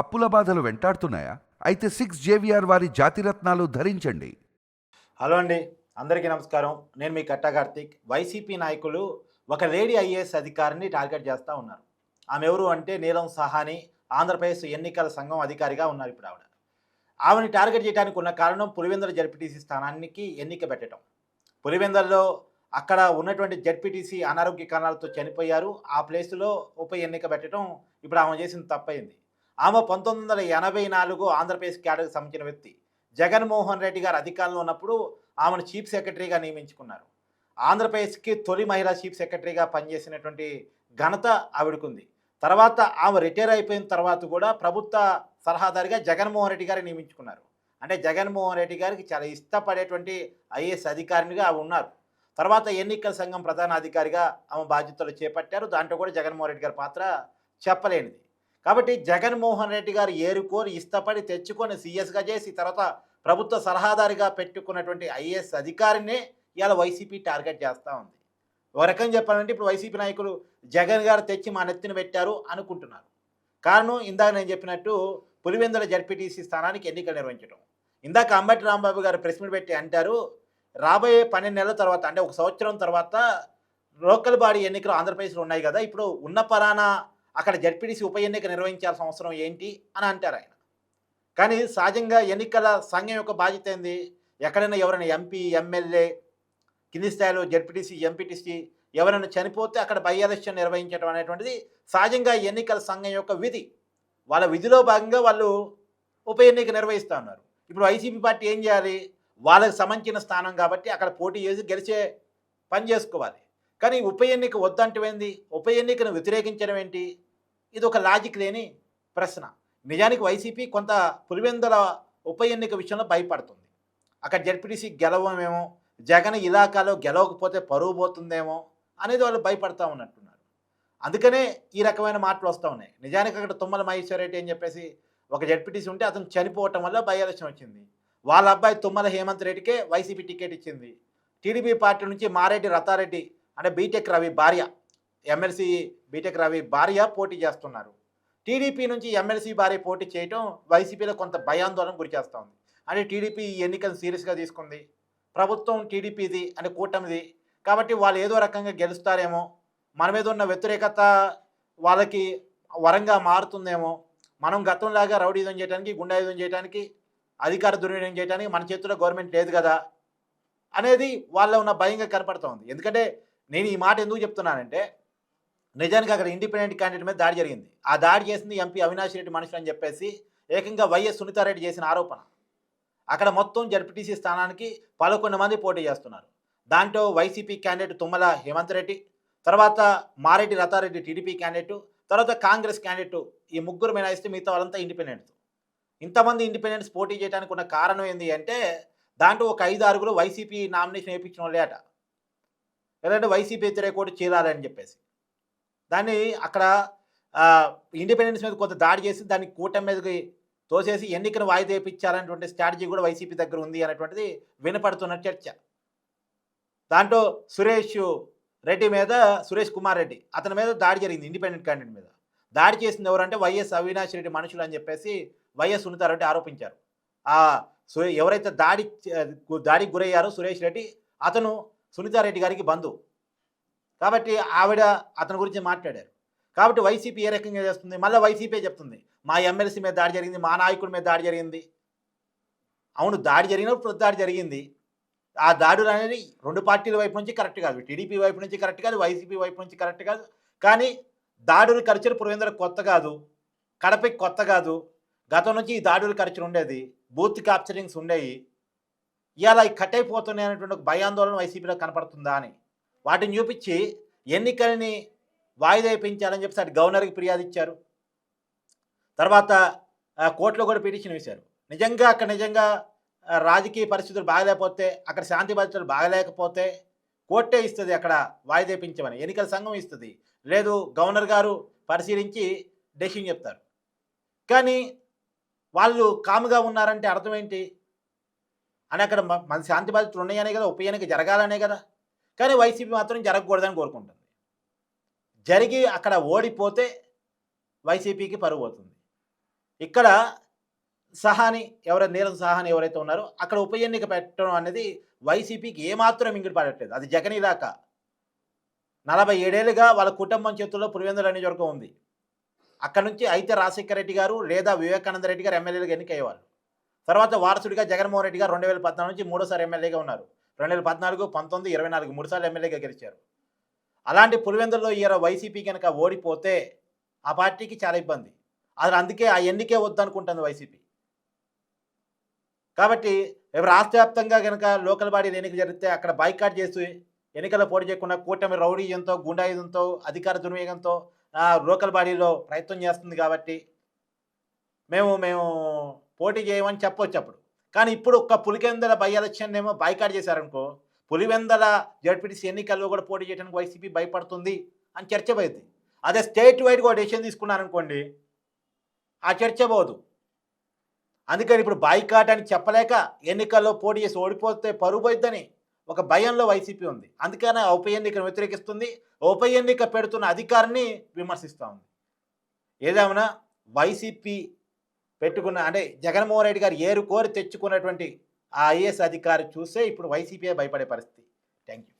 అప్పుల బాధలు వెంటాడుతున్నాయా? అయితే సిక్స్ జేవిఆర్ వారి జాతిరత్నాలు ధరించండి. హలో అండి. అందరికీ నమస్కారం. నేను మీ కట్టా కార్తిక్. వైసీపీ నాయకులు ఒక లేడీ ఐఏఎస్ అధికారిని టార్గెట్ చేస్తూ ఉన్నారు. ఆమె ఎవరు అంటే నీలం సహాని ఆంధ్రప్రదేశ్ ఎన్నికల సంఘం అధికారిగా ఉన్నారు ఇప్పుడు ఆవిడ. ఆమెని టార్గెట్ చేయడానికి ఉన్న కారణం పులివెందుల జడ్పీటీసీ స్థానానికి ఎన్నిక పెట్టడం పులివెందుల్లో అక్కడ ఉన్నటువంటి జడ్పీటీసీ అనారోగ్య కారణాలతో చనిపోయారు. ఆ ప్లేస్లో ఉప ఎన్నిక పెట్టడం ఇప్పుడు ఆమె చేసిన తప్పైంది. ఆమె పంతొమ్మిది వందల ఎనభై నాలుగు ఆంధ్రప్రదేశ్ క్యాడర్కి సంబంధించిన వ్యక్తి. జగన్మోహన్ రెడ్డి గారు అధికారంలో ఉన్నప్పుడు ఆమెను చీఫ్ సెక్రటరీగా నియమించుకున్నారు. ఆంధ్రప్రదేశ్కి తొలి మహిళా చీఫ్ సెక్రటరీగా పనిచేసినటువంటి ఘనత ఆవిడకుంది. తర్వాత ఆమె రిటైర్ అయిపోయిన తర్వాత కూడా ప్రభుత్వ సలహాదారిగా జగన్మోహన్ రెడ్డి గారిని నియమించుకున్నారు. అంటే జగన్మోహన్ రెడ్డి గారికి చాలా ఇష్టపడేటువంటి ఐఏఎస్ అధికారినిగా ఆమె ఉన్నారు. తర్వాత ఎన్నికల సంఘం ప్రధాన అధికారిగా ఆమె బాధ్యతలు చేపట్టారు. దాంట్లో కూడా జగన్మోహన్ రెడ్డి గారి పాత్ర చెప్పలేనిది. కాబట్టి జగన్మోహన్ రెడ్డి గారు ఏరుకొని ఇష్టపడి తెచ్చుకొని సీఎస్గా చేసి తర్వాత ప్రభుత్వ సలహాదారిగా పెట్టుకున్నటువంటి ఐఏఎస్ అధికారినే ఇవాళ వైసీపీ టార్గెట్ చేస్తూ ఉంది. ఒక రకంగా చెప్పాలంటే ఇప్పుడు వైసీపీ నాయకులు జగన్ గారు తెచ్చి మా నెత్తిన పెట్టారు అనుకుంటున్నారు. కారణం ఇందాక నేను చెప్పినట్టు పులివెందుల జడ్పీటీసీ స్థానానికి ఎన్నికలు నిర్వహించడం ఇందాక అంబటి రాంబాబు గారు ప్రెస్ మీట్ పెట్టి అంటారు రాబోయే పన్నెండు నెలల తర్వాత అంటే ఒక సంవత్సరం తర్వాత లోకల్ బాడీ ఎన్నికలు ఆంధ్రప్రదేశ్లో ఉన్నాయి కదా ఇప్పుడు ఉన్న పరానా అక్కడ జడ్పీటీసీ ఉప ఎన్నిక నిర్వహించాల్సిన అవసరం ఏంటి అని అంటారు ఆయన. కానీ సహజంగా ఎన్నికల సంఘం యొక్క బాధ్యత ఏంది? ఎక్కడైనా ఎవరైనా ఎంపీ ఎమ్మెల్యే కింది స్థాయిలో జడ్పీటీసీ ఎంపీటీసీ ఎవరైనా చనిపోతే అక్కడ బై ఎలక్షన్ నిర్వహించడం అనేటువంటిది సహజంగా ఎన్నికల సంఘం యొక్క విధి. వాళ్ళ విధిలో భాగంగా వాళ్ళు ఉప ఎన్నిక నిర్వహిస్తూ ఉన్నారు. ఇప్పుడు వైసీపీ పార్టీ ఏం చేయాలి? వాళ్ళకి సంబంధించిన స్థానం కాబట్టి అక్కడ పోటీ చేసి గెలిచే పని చేసుకోవాలి. కానీ ఉప ఎన్నిక వద్దంటమేంది ఉప ఎన్నికను వ్యతిరేకించడం ఏంటి? ఇది ఒక లాజిక్ లేని ప్రశ్న. నిజానికి వైసీపీ కొంత పులివెందుల ఉప ఎన్నిక విషయంలో భయపడుతుంది. అక్కడ జడ్పీటీసీ గెలవమేమో జగన్ ఇలాకాలో గెలవకపోతే పరువు పోతుందేమో అనేది వాళ్ళు భయపడతా ఉన్నట్టున్నారు. అందుకనే ఈ రకమైన మాటలు వస్తూ ఉన్నాయి. నిజానికి అక్కడ తుమ్మల మహేశ్వర రెడ్డి అని చెప్పేసి ఒక జడ్పీటీసీ ఉంటే అతను చనిపోవటం వల్ల బై ఎలక్షన్ వచ్చింది. వాళ్ళ అబ్బాయి తుమ్మల హేమంత్ రెడ్డికే వైసీపీ టికెట్ ఇచ్చింది. టీడీపీ పార్టీ నుంచి మారెడ్డి రతారెడ్డి అంటే బీటెక్ రవి భార్య ఎమ్మెల్సీ బీటెక్ రవి భార్య పోటీ చేస్తున్నారు. టీడీపీ నుంచి ఎమ్మెల్సీ భార్య పోటీ చేయటం వైసీపీలో కొంత భయాందోళన గురి చేస్తూ ఉంది అంటే టీడీపీ ఈ ఎన్నికను సీరియస్గా తీసుకుంది. ప్రభుత్వం టీడీపీది అనే కూటమిది. కాబట్టి వాళ్ళు ఏదో రకంగా గెలుస్తారేమో మన మీద ఉన్న వ్యతిరేకత వాళ్ళకి వరంగా మారుతుందేమో మనం గతంలాగా రౌడీజం చేయడానికి గుండాయుధం చేయడానికి అధికార దుర్వినియోగం చేయడానికి మన చేతిలో గవర్నమెంట్ లేదు కదా అనేది వాళ్ళ ఉన్న భయంగా కనపడుతుంది. ఎందుకంటే నేను ఈ మాట ఎందుకు చెప్తున్నానంటే నిజానికి అక్కడ ఇండిపెండెంట్ క్యాండిడేట్ మీద దాడి జరిగింది. ఆ దాడి చేసింది ఎంపీ అవినాష్ రెడ్డి మనుషులు అని చెప్పేసి ఏకంగా వైఎస్ సునీతారెడ్డి చేసిన ఆరోపణ. అక్కడ మొత్తం జడ్పీటీసీ స్థానానికి పదకొండు మంది పోటీ చేస్తున్నారు. దాంట్లో వైసీపీ క్యాండిడేట్ తుమ్మల హేమంత్ రెడ్డి తర్వాత మారెడ్డి రతారెడ్డి టీడీపీ క్యాండిడేట్ తర్వాత కాంగ్రెస్ క్యాండిడేట్ ఈ ముగ్గురు మినాయిస్తే మిగతా వాళ్ళంతా ఇండిపెండెంట్స్ ఇంతమంది ఇండిపెండెంట్స్ పోటీ చేయడానికి ఉన్న కారణం ఏంటి అంటే దాంట్లో ఒక ఐదు ఆరుగురు వైసీపీ నామినేషన్ వేయించిన వాళ్ళే అట. లేదంటే వైసీపీ వ్యతిరేక కూడా చేరాలని చెప్పేసి. దాన్ని అక్కడ ఇండిపెండెన్స్ మీద కొంత దాడి చేసి దాన్ని కూటమి మీదకి తోసేసి ఎన్నికను వాయిదా వేయించాలనేటువంటి స్ట్రాటజీ కూడా వైసీపీ దగ్గర ఉంది అనేటువంటిది వినపడుతున్న చర్చ. దాంట్లో సురేష్ రెడ్డి మీద సురేష్ కుమార్ రెడ్డి అతని మీద దాడి జరిగింది ఇండిపెండెంట్ క్యాండిడేట్ మీద. దాడి చేసింది ఎవరంటే వైఎస్ అవినాష్ రెడ్డి మనుషులు అని చెప్పేసి వైఎస్ సునీతారెడ్డి ఆరోపించారు. ఆ ఎవరైతే దాడి దాడికి గురయ్యారో సురేష్ రెడ్డి అతను సునీతారెడ్డి గారికి బంధువు. కాబట్టి ఆవిడ అతని గురించి మాట్లాడారు. కాబట్టి వైసీపీ ఏ రకంగా చేస్తుంది? మళ్ళీ వైసీపీ చెప్తుంది. మా ఎమ్మెల్సీ మీద దాడి జరిగింది మా నాయకుడి మీద దాడి జరిగింది. అవును దాడి జరిగినప్పుడు దాడి జరిగింది. ఆ దాడులు అనేది రెండు పార్టీల వైపు నుంచి కరెక్ట్ కాదు. టీడీపీ వైపు నుంచి కరెక్ట్ కాదు వైసీపీ వైపు నుంచి కరెక్ట్ కాదు. కానీ దాడులు కల్చర్ పురవేంద్ర కొత్త కాదు కడపకి కొత్త కాదు. గతం నుంచి ఈ దాడులు కల్చర్ ఉండేది. బూత్ క్యాప్చరింగ్స్ ఉండేవి. ఇలా కట్ అయిపోతున్నాయి అనేటువంటి ఒక భయాందోళన వైసీపీలో కనపడుతుందా అని. వాటిని చూపించి ఎన్నికల్ని వాయిదా వేయించాలని చెప్పి అటు గవర్నర్కి ఫిర్యాదు ఇచ్చారు. తర్వాత కోర్టులో కూడా పిటిషన్ వేశారు. నిజంగా అక్కడ నిజంగా రాజకీయ పరిస్థితులు బాగలేకపోతే అక్కడ శాంతి భద్రతలు బాగలేకపోతే కోర్టే ఇస్తుంది అక్కడ వాయిదేపించమని ఎన్నికల సంఘం ఇస్తుంది. లేదు గవర్నర్ గారు పరిశీలించి డెసిషన్ చెప్తారు. కానీ వాళ్ళు కాముగా ఉన్నారంటే అర్థం ఏంటి? అని అక్కడ మన శాంతి బాధ్యతలు ఉన్నాయనే కదా ఉప ఎన్నిక జరగాలనే కదా. కానీ వైసీపీ మాత్రం జరగకూడదని కోరుకుంటుంది. జరిగి అక్కడ ఓడిపోతే వైసీపీకి పరువు అవుతుంది ఇక్కడ సహాని ఎవరైతే నీలం సహాని ఎవరైతే ఉన్నారో అక్కడ ఉప ఎన్నిక పెట్టడం అనేది వైసీపీకి ఏమాత్రం ఇంగిడి పడట్లేదు. అది జగన్ దాకా నలభై ఏడేళ్ళుగా వాళ్ళ కుటుంబం చేతుల్లో పులివెందుల నియోజకవర్గం ఉంది. అక్కడ నుంచి అయితే రాజశేఖర రెడ్డి గారు లేదా వివేకానంద రెడ్డి గారు ఎమ్మెల్యేలుగా ఎన్నికయ్యేవాళ్ళు. తర్వాత వారసుడిగా జగన్మోహన్ రెడ్డి గారు రెండు వేల పద్నాలుగు నుంచి మూడోసారి ఎమ్మెల్యేగా ఉన్నారు. రెండు వేల పద్నాలుగు పంతొమ్మిది ఇరవై నాలుగు మూడుసార్లు ఎమ్మెల్యేగా గెలిచారు. అలాంటి పులివెందుల్లో ఈయన వైసీపీ కనుక ఓడిపోతే ఆ పార్టీకి చాలా ఇబ్బంది. అది అందుకే ఆ ఎన్నికే వద్దనుకుంటుంది వైసీపీ. కాబట్టి రాష్ట్ర వ్యాప్తంగా కనుక లోకల్ బాడీ ఎన్నిక జరిగితే అక్కడ బైకాట్ చేసి ఎన్నికల్లో పోటీ చేయకుండా కూటమి రౌడీయంతో గుండాయుధంతో అధికార దుర్వినియోగంతో ఆ, లోకల్ బాడీలో ప్రయత్నం చేస్తుంది కాబట్టి మేము మేము పోటీ చేయమని చెప్పవచ్చు అప్పుడు. కానీ ఇప్పుడు ఒక్క పులివెందల బై ఎలక్షన్ ఏమో బైకాట్ చేశారనుకో పులివెందల జడ్పీటీసీ ఎన్నికల్లో కూడా పోటీ చేయడానికి వైసీపీ భయపడుతుంది అని చర్చ పోయింది. అదే స్టేట్ వైడ్ కూడా డెసిషన్ తీసుకున్నారనుకోండి ఆ చర్చ పోదు. అందుకని ఇప్పుడు బైకాట్ అని చెప్పలేక ఎన్నికల్లో పోటీ చేసి ఓడిపోతే పరుగు పోయిద్దని ఒక భయంలో వైసీపీ ఉంది. అందుకనే ఆ ఉప ఎన్నికను వ్యతిరేకిస్తుంది. ఉప ఎన్నిక పెడుతున్న అధికారిని విమర్శిస్తూ ఉంది. ఏదేమైనా వైసీపీ పెట్టుకున్న అంటే జగన్మోహన్ రెడ్డి గారు ఏరు కోరి తెచ్చుకున్నటువంటి ఆ ఐఏఎస్ అధికారి చూసే ఇప్పుడు వైసీపీ భయపడే పరిస్థితి. Thank you